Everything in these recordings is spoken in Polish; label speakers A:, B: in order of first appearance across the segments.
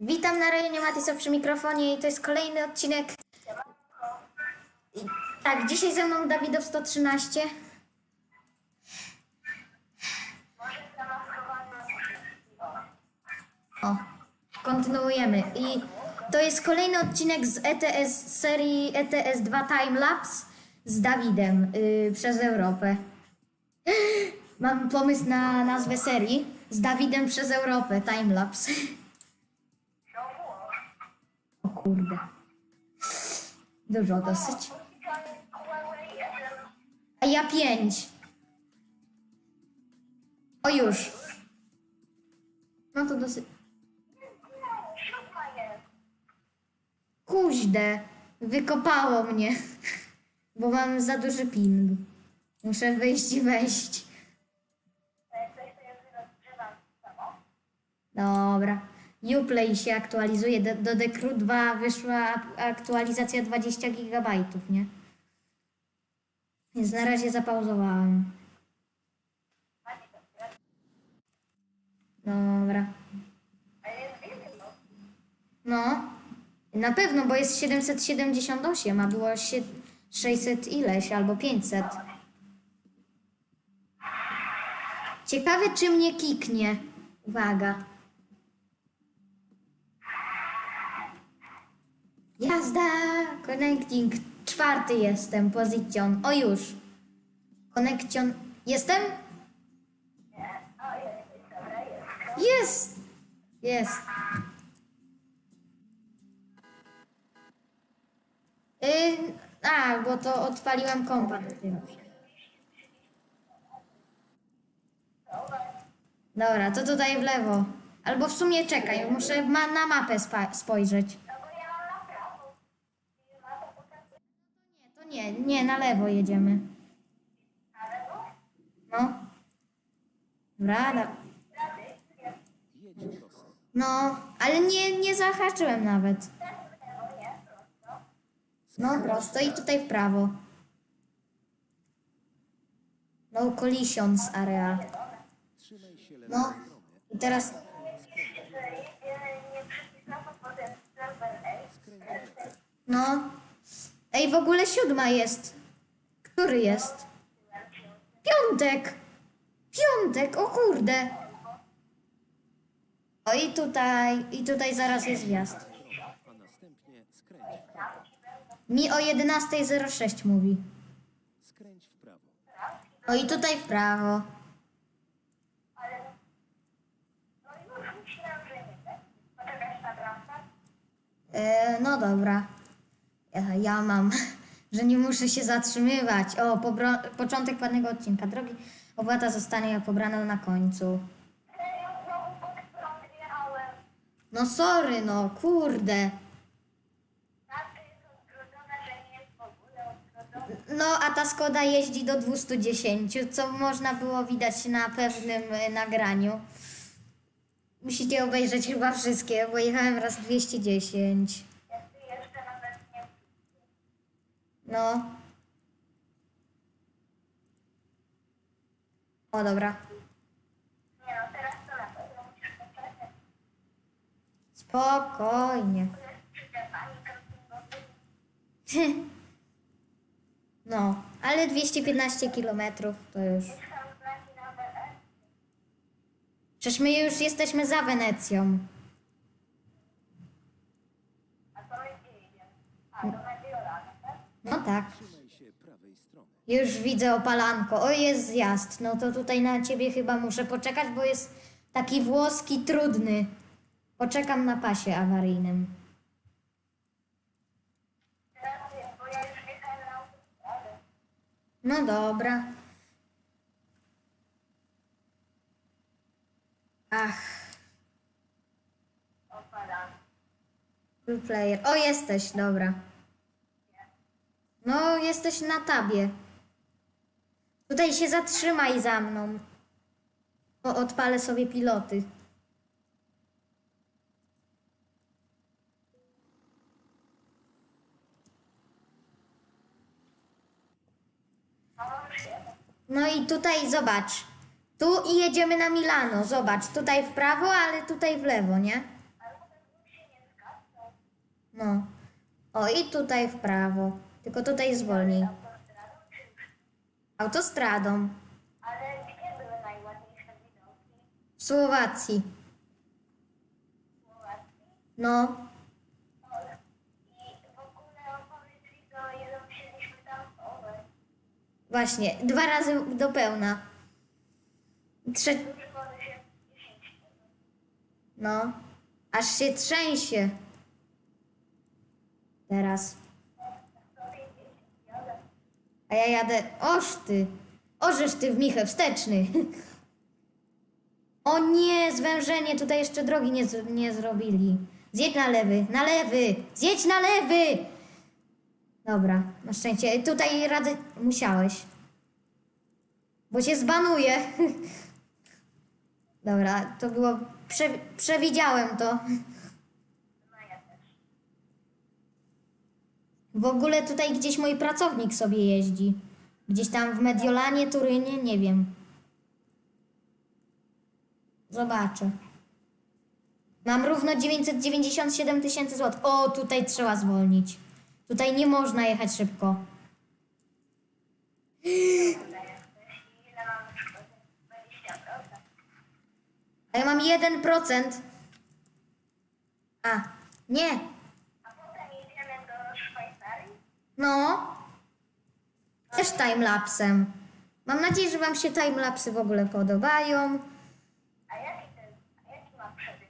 A: Witam na rejonie Matisa przy mikrofonie i to jest kolejny odcinek. Tak, dzisiaj ze mną Dawidow 113. O, kontynuujemy. I to jest kolejny odcinek z ETS, serii ETS 2 Timelapse z Dawidem yy, przez Europę. Mam pomysł na nazwę serii z Dawidem przez Europę Timelapse. Kurde. Dużo dosyć. A ja pięć. O już. No to dosyć. Kuźde. Wykopało mnie. Bo mam za duży ping. Muszę wyjść i wejść. Dobra. Uplay się aktualizuje. Do, do Decru 2 wyszła aktualizacja 20 GB, nie? Więc na razie zapauzowałem. Dobra. No. Na pewno, bo jest 778, a było sie- 600 ileś albo 500. Ciekawe, czy mnie kiknie. Uwaga. Jazda! Connecting. Czwarty jestem. Position. O już. Connection. Jestem? Jest! Jest. Yy, a, bo to odpaliłem kompa. Dobra, to tutaj w lewo. Albo w sumie czekaj, muszę ma na mapę spojrzeć. Nie, to nie, na lewo jedziemy. No. Dobra, da- no, ale nie, nie zahaczyłem nawet. No, prosto i tutaj w prawo. No, collisions area. No, i teraz
B: lewo.
A: No. Ej, w ogóle siódma jest. Który jest? Piątek. Piątek, o kurde. O i tutaj, i tutaj zaraz jest wjazd. Mi o 11.06 mówi. O i tutaj w prawo. E, no dobra. Ja, ja mam, że nie muszę się zatrzymywać. O, pobro- początek ładnego odcinka. Drogi opłata zostanie pobrana na końcu. No sorry, no kurde. No, a ta Skoda jeździ do 210, co można było widać na pewnym e, nagraniu. Musicie obejrzeć chyba wszystkie, bo jechałem raz 210. No. O, dobra. Spokojnie. No, ale 215 km to już. Przecież my już jesteśmy za Wenecją. No tak. Już widzę opalanko. O, jest zjazd. No to tutaj na ciebie chyba muszę poczekać, bo jest taki włoski trudny. Poczekam na pasie awaryjnym. No dobra. Ach. Full player. O, jesteś, dobra. No, jesteś na tabie. Tutaj się zatrzymaj za mną. Bo odpalę sobie piloty. No i tutaj zobacz. Tu i jedziemy na Milano. Zobacz, tutaj w prawo, ale tutaj w lewo, nie? No. O, i tutaj w prawo. Tylko tutaj zwolnij.
C: Autostradą. Ale gdzie były najładniejsze widoki?
A: W Słowacji.
C: Słowacji?
A: No.
C: I w ogóle mi, tam.
A: Właśnie. Dwa razy do pełna. Trze...
C: Dużo wody się 10
A: No. Aż się trzęsie. Teraz. A ja jadę. Oż ty. Ożeż ty w michę wsteczny. O nie, zwężenie. Tutaj jeszcze drogi nie, nie zrobili. Zjedź na lewy. Na lewy. Zjedź na lewy. Dobra, na szczęście. Tutaj rady musiałeś. Bo cię zbanuje. Dobra, to było. Prze, przewidziałem to.
C: No ja też.
A: W ogóle tutaj gdzieś mój pracownik sobie jeździ. Gdzieś tam w Mediolanie, Turynie, nie wiem. Zobaczę. Mam równo 997 tysięcy złotych. O, tutaj trzeba zwolnić. Tutaj nie można jechać szybko.
C: Ile mamy szkody? 20%.
A: A ja mam 1%. A, nie.
C: A potem jedziemy do Szwajcarii?
A: No. Też timelapsem. Mam nadzieję, że Wam się timelapsy w ogóle podobają.
C: A jaki ten, a jaki ma przebieg?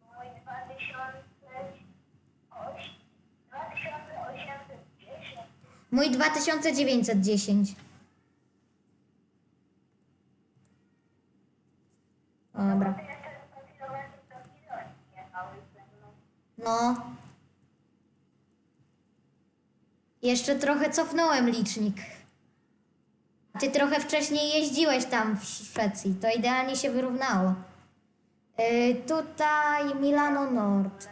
C: Bo mój 2008, 2810.
A: Mój 2910. Dobra.
C: To jeszcze 100 km do Wiloni jechały ze mną.
A: No. Jeszcze trochę cofnąłem licznik. Ty trochę wcześniej jeździłeś tam w Szwecji. To idealnie się wyrównało. Yy, tutaj Milano Nord.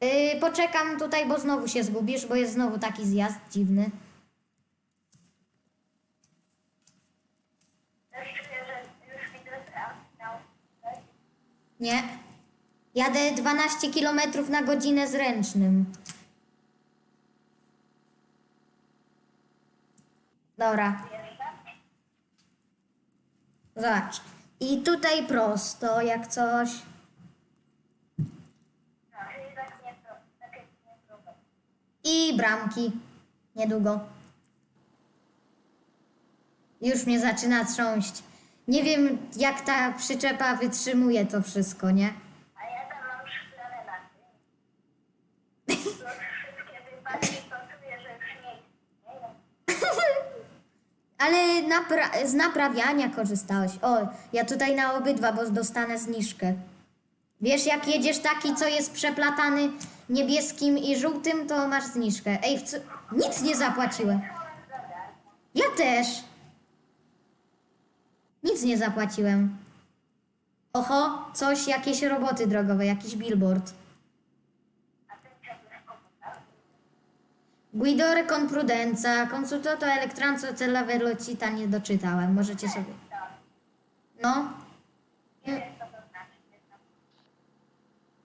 A: Yy, poczekam tutaj, bo znowu się zgubisz, bo jest znowu taki zjazd dziwny. Nie. Jadę 12 km na godzinę z Dobra. Zobacz. I tutaj prosto, jak coś. I bramki. Niedługo. Już mnie zaczyna trząść. Nie wiem, jak ta przyczepa wytrzymuje to wszystko, nie?
C: A ja tam mam szklane na tym. Już wszystkie wypadki, to czuję, że już nie istnieją.
A: Ale napra- z naprawiania korzystałeś. O, ja tutaj na obydwa, bo dostanę zniżkę. Wiesz, jak jedziesz taki, co jest przeplatany niebieskim i żółtym, to masz zniżkę. Ej, nic nie zapłaciłem. Ja też. Nic nie zapłaciłem. Oho, coś, jakieś roboty drogowe, jakiś billboard.
C: A ty ciągniesz komputer?
A: Guidore con prudenza, consultato elektranco cella velocita nie doczytałem, możecie sobie. No,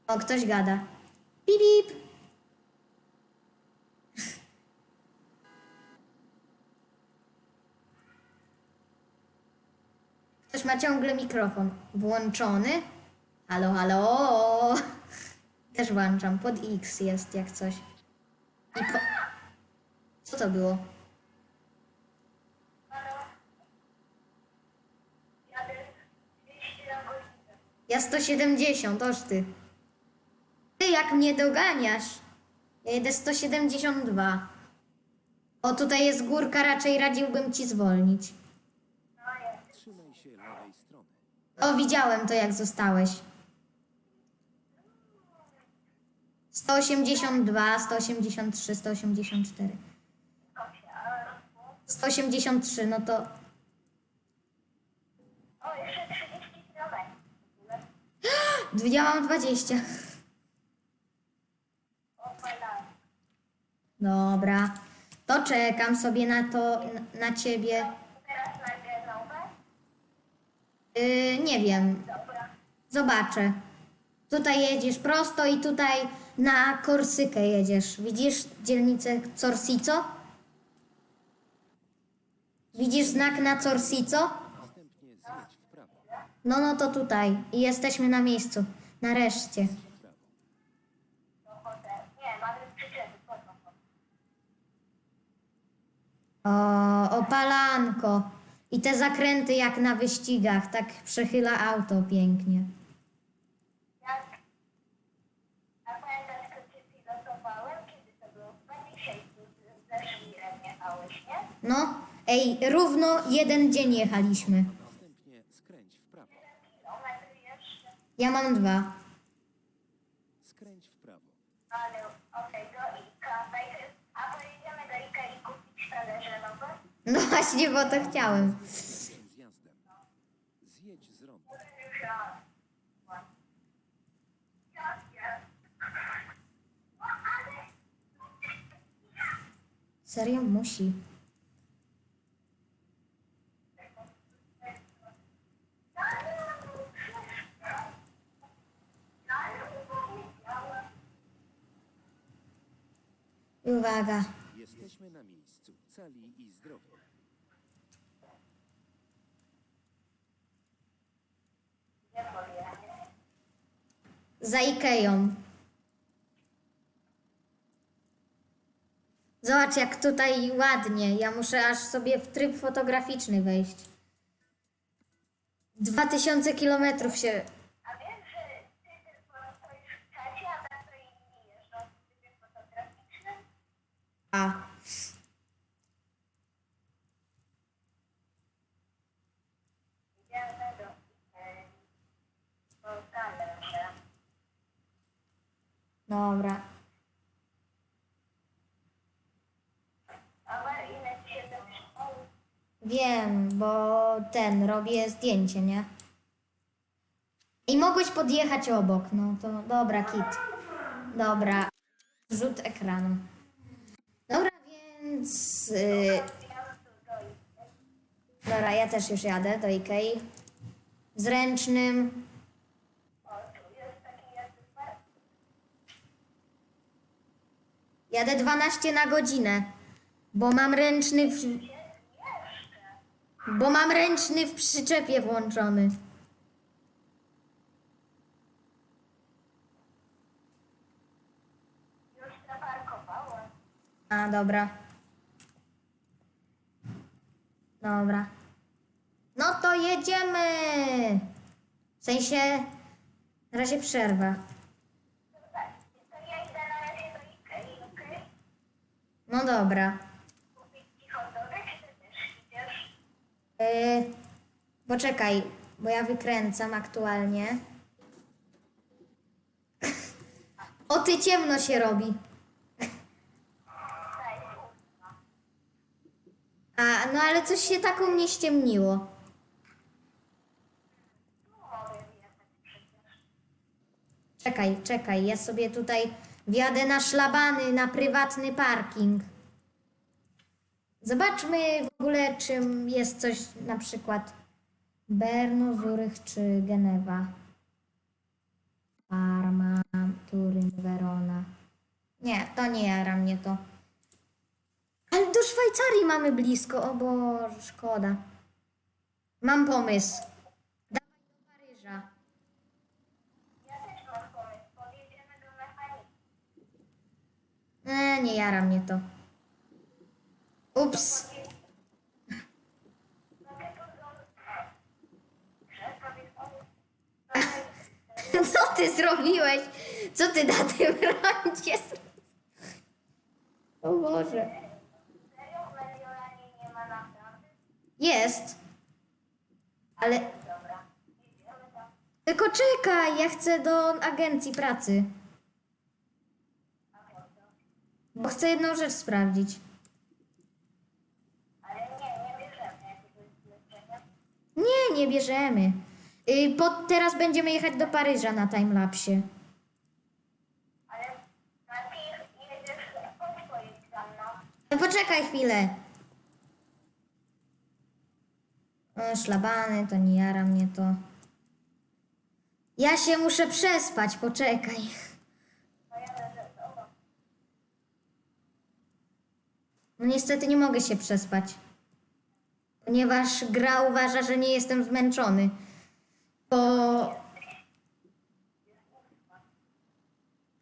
A: o, ktoś gada. Pip. Ktoś ma ciągle mikrofon włączony. Halo, halo. Też włączam, pod X jest jak coś. I po... Co to było?
C: Jadę 200 na godzinę.
A: Ja 170, oż ty. Ty jak mnie doganiasz? Ja jedę 172. O, tutaj jest górka, raczej radziłbym ci zwolnić.
B: Trzymaj się lewej strony.
A: O, widziałem to jak zostałeś. 182, 183, 184.
C: Kosie, a rozpół?
A: 183, no to...
C: O, jeszcze 30 km.
A: Ja mam 20.
C: O, fajna.
A: Dobra. To czekam sobie na to, na, na ciebie.
C: Teraz?
A: Yy, nie wiem. Zobaczę. Tutaj jedziesz prosto i tutaj na Korsykę jedziesz. Widzisz dzielnicę Corsico? Widzisz znak na Corsico? No, no to tutaj. I jesteśmy na miejscu. Nareszcie. O, opalanko. I te zakręty jak na wyścigach. Tak przechyla auto pięknie. No, ej, równo jeden dzień jechaliśmy.
B: Następnie skręć w prawo.
A: Ja mam dwa.
B: Skręć w prawo.
C: Ale okej, do Ika. Najpierw, a pojedziemy do Ika i kupić talerze nowe?
A: No właśnie, bo to chciałem.
B: Z jazdem. Zjedź z ronda.
A: Serio musi. I Uwaga.
B: Jesteśmy na miejscu. Cali i zdrowi.
A: Za Ikeją. Zobacz jak tutaj ładnie. Ja muszę aż sobie w tryb fotograficzny wejść. 2000 kilometrów się...
C: A wiesz, że ty tylko stoisz w czasie, a tak to inni jeżdżą w trybie fotograficznym?
A: A. Dobra. Wiem, bo ten, robię zdjęcie, nie? I mogłeś podjechać obok, no to dobra, kit. Dobra. Rzut ekranu. Więc... Yy, dobra, ja też już jadę do Ikei. Zręcznym. Jadę 12 na godzinę, bo mam ręczny w... Bo mam ręczny w przyczepie włączony. A, dobra. Dobra. No to jedziemy! W sensie, na razie przerwa. No dobra. Yy, poczekaj, bo ja wykręcam aktualnie. O, ty ciemno się robi.
C: Daj, kurwa.
A: A, no ale coś się tak u mnie ściemniło. Czekaj, czekaj, ja sobie tutaj wjadę na szlabany, na prywatny parking. Zobaczmy w ogóle, czym jest coś na przykład Berno, Zurych czy Genewa. Parma, Turyn, Verona. Nie, to nie jara mnie to. Ale do Szwajcarii mamy blisko, o Boże, szkoda. Mam pomysł. Dawaj do Paryża.
C: Ja też mam pomysł. Podjedziemy do mechanika.
A: E, nie jara mnie to. Ups. Co ty zrobiłeś? Co ty na tym zrobiłeś? O Boże.
C: Serio? W Mediolanie nie ma naprawdę?
A: Jest. Ale tylko czekaj, ja chcę do agencji pracy.
C: Po?
A: Bo chcę jedną rzecz sprawdzić.
C: Ale nie, nie bierzemy.
A: Nie, nie bierzemy. Y, po, teraz będziemy jechać do Paryża na timelapsie.
C: Ale najpierw jedziesz, mną.
A: No poczekaj chwilę. Szlabany, to nie jara mnie to. Ja się muszę przespać, poczekaj. No niestety nie mogę się przespać. Ponieważ gra uważa, że nie jestem zmęczony. Bo...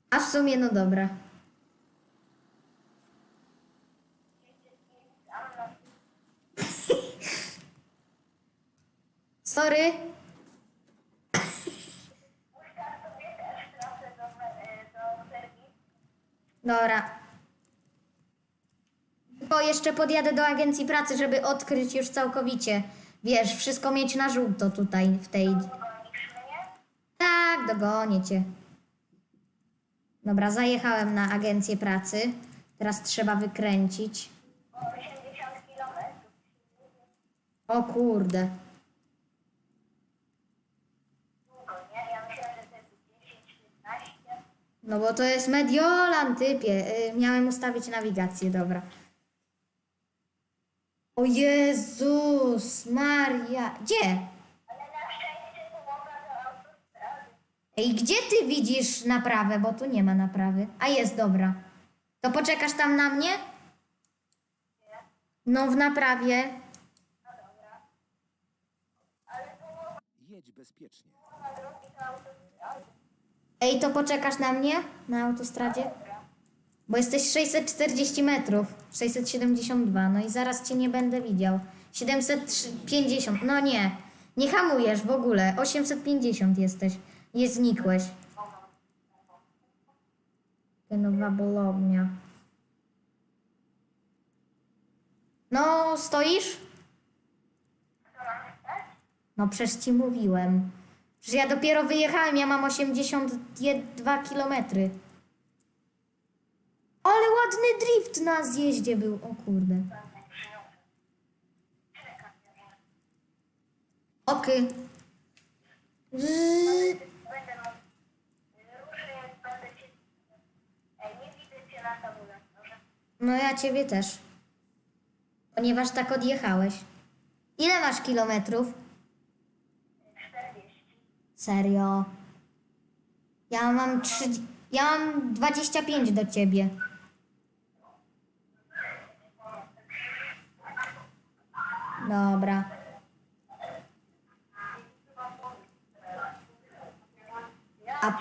A: A w sumie no dobra. Sorry. Dobra. Tylko jeszcze podjadę do agencji pracy, żeby odkryć już całkowicie. Wiesz, wszystko mieć na żółto tutaj w tej. Tak, dogonię cię. Dobra, zajechałem na agencję pracy. Teraz trzeba wykręcić.
C: O 80 kilometrów.
A: O kurde.
C: Długo, nie? Ja myślałem, że to jest 10-15.
A: No bo to jest Mediolan, typie. Y, miałem ustawić nawigację, dobra. O Jezus, Maria. Gdzie? Ej, gdzie ty widzisz naprawę? Bo tu nie ma naprawy. A jest, dobra. To poczekasz tam na mnie? No, w naprawie.
B: Jedź bezpiecznie.
C: Połowa drogi do autostrady.
A: Ej, to poczekasz na mnie na autostradzie? Bo jesteś 640 metrów. 672, no i zaraz cię nie będę widział. 750, no nie. Nie hamujesz w ogóle. 850 jesteś. Nie znikłeś. Nowa bolownia. No, stoisz? No przecież ci mówiłem. Przecież ja dopiero wyjechałem, ja mam 82 kilometry. Ale ładny drift na zjeździe był, o kurde.
C: Na tabulatorze.
A: No ja ciebie też. Ponieważ tak odjechałeś. Ile masz kilometrów?
C: 40.
A: Serio? Ja mam 3... Ja mam 25 do ciebie. Dobra. A...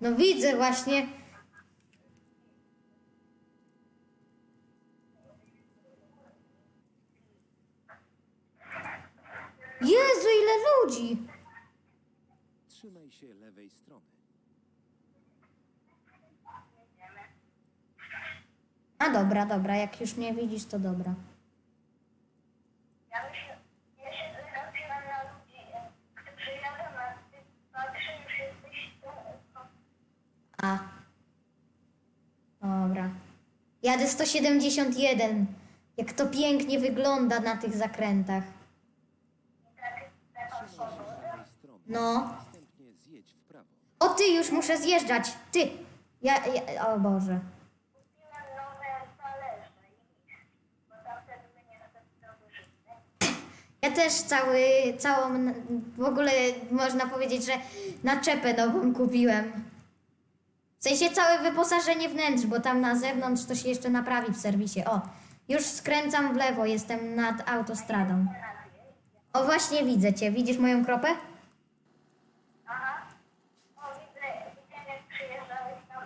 A: No widzę właśnie. Jezu, ile ludzi!
B: Się lewej strony.
A: A dobra, dobra, jak już mnie widzisz, to dobra.
C: Ja myślę, ja się natknę na ludzi, e, którzy jadą na ty patrzę, już jesteś tu.
A: A. Dobra. Jadę 171. Jak to pięknie wygląda na tych zakrętach.
B: Lewej strony.
A: No.
B: Następnie zjedź w prawo.
A: O ty, już muszę zjeżdżać. Ty. Ja, ja o Boże. Ja też cały, całą, w ogóle można powiedzieć, że naczepę nową kupiłem. W sensie całe wyposażenie wnętrz, bo tam na zewnątrz to się jeszcze naprawi w serwisie. O, już skręcam w lewo, jestem nad autostradą. O, właśnie widzę cię. Widzisz moją kropę?
C: Aha. O, widzę, widziałem jak przyjeżdżałeś na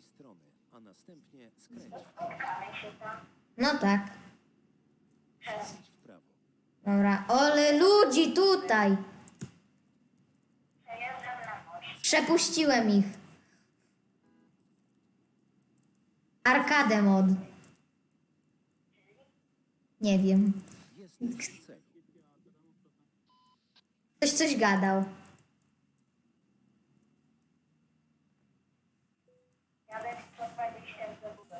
B: strony, a następnie.
A: No tak.
B: Skręć w.
A: Dobra. Ole ludzi tutaj! Przepuściłem ich. Arkadę mod. Nie wiem. Ktoś coś gadał.
C: Jadę 120 do Google.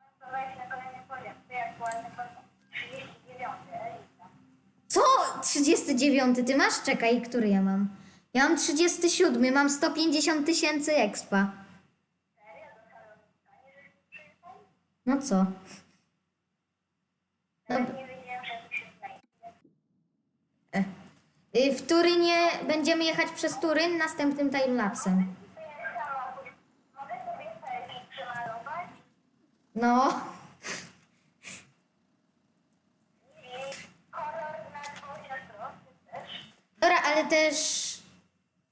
C: Awansowałeś na kolejny poziom. Ty aktualny poziom. 39. Elita.
A: Co? 39 ty masz? Czekaj, który ja mam? Ja mam 37, mam 150 tysięcy expa. No co?
C: Się znajdzie.
A: E. Y, W Turynie będziemy jechać przez Turyn następnym timelapsem. No,
C: I kolor nadwozia prosty też.
A: Dobra, ale też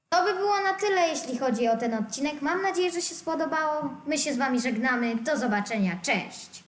A: to by było na tyle, jeśli chodzi o ten odcinek. Mam nadzieję, że się spodobało. My się z wami żegnamy. Do zobaczenia. Cześć!